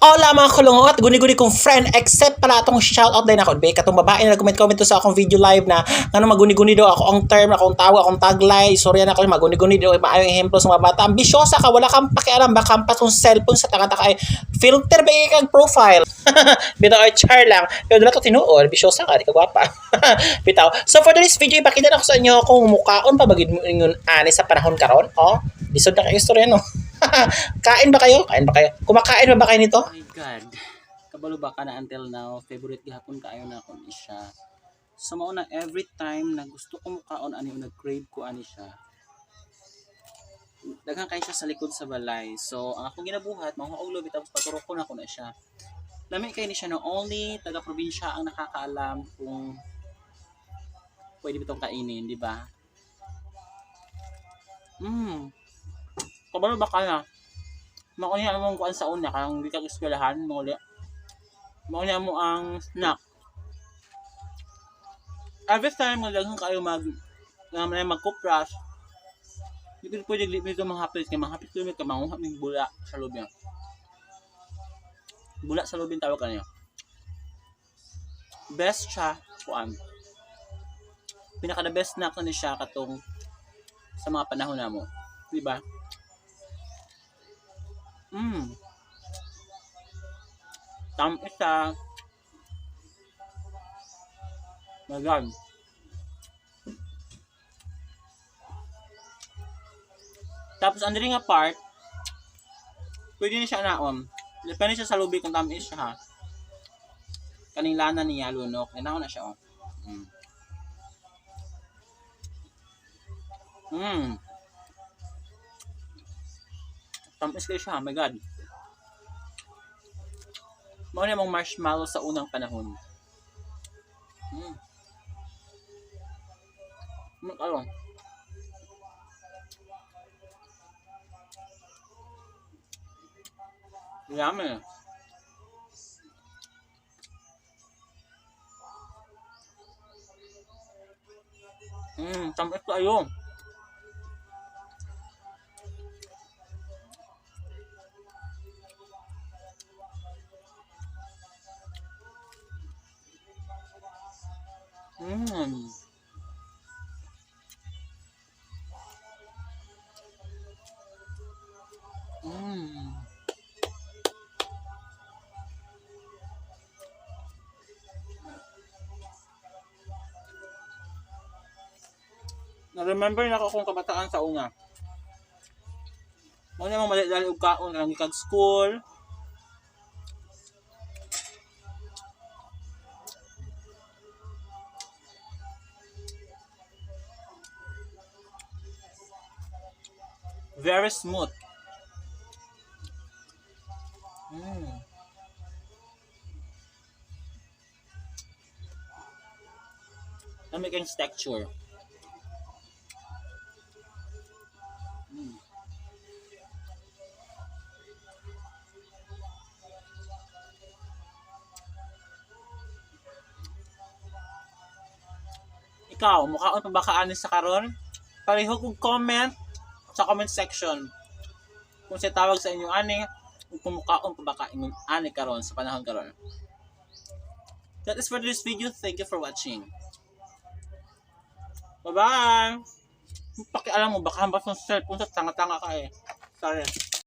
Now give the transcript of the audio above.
Hola mga kulungot, guni-guni kong friend except pala itong shoutout din ako. Be, katong babae na nag-comment-comment sa akong video live na ano maguni-guni daw ako ang term, akong tawag, akong taglay, sorry na ako maguni-guni daw maayong ehemplo sa mga bata. Ambisyosa ka, wala kang pakialam, baka kampas yung cellphone sa taka-taka ay filter ba kang profile. Bitaw ay char lang. Pero dala to tinuod, ambisyosa ka, di ka gwapa. Bitaw. So for today's video, ipakita na ko sa inyo kung mukaon pa bagid mo ingon ani sa panahon karon. Oh, lisod na kayo istorya no. Kain ba kayo? Kain ba kayo? Kumakain ba ba kayo nito? Oh my God. Kabalo ba ka na until now? Favorite gihapon kaayo na akong siya. So mao na every time na gusto ko mukaon ani nag-crave ko ani siya. Daghang kay siya sa likod sa balay. So ang akong ginabuhat mao og lobi tapos paturok ko na ko na siya. Lami kay ni siya no only taga probinsya ang nakakaalam kung pwede bitong kainin, di ba? Mm. Kabalo ba ka na? Mao niya among kuan sa una kang di ka eskwelahan mo uli. Mao niya mo ang snack. Every time nga daghang kayo mag man magkupras. Di ko pwede libre ito mga hapis kay mga hapis ko ka manguha ng bula sa niya. Bula sa yung tawag kanyo. Best siya kuan. Pinaka the best snack na ni siya katong sa mga panahon na mo. Di ba? Mm. Tam isa. Magan. Tapos ang nga part, pwede na siya na um, depende siya sa lubi kung tamis siya ha. Kaning lana niya lunok, ina na siya oh. Mm. Mm. Tamis kayo siya, oh my god. Mao na mong marshmallow sa unang panahon. Mm. Mm, ano? Yummy. Mm, tamis kayo. Mm. Mm. Na-remember na ako kung kabataan sa una. Mo na mong mali dali og kaon ang kag school. Very smooth. Mm. Ang making texture. Mm. Ikaw, mukhaon pa ba kaanin sa karon? Pareho kong comment sa comment section kung siya tawag sa inyo ani kung pumukaon pa ba ka ingon ani karon sa panahon karon. That is for this video. Thank you for watching. Bye-bye! Pakialam mo, baka hambas ng cellphone sa tanga-tanga ka eh. Sorry.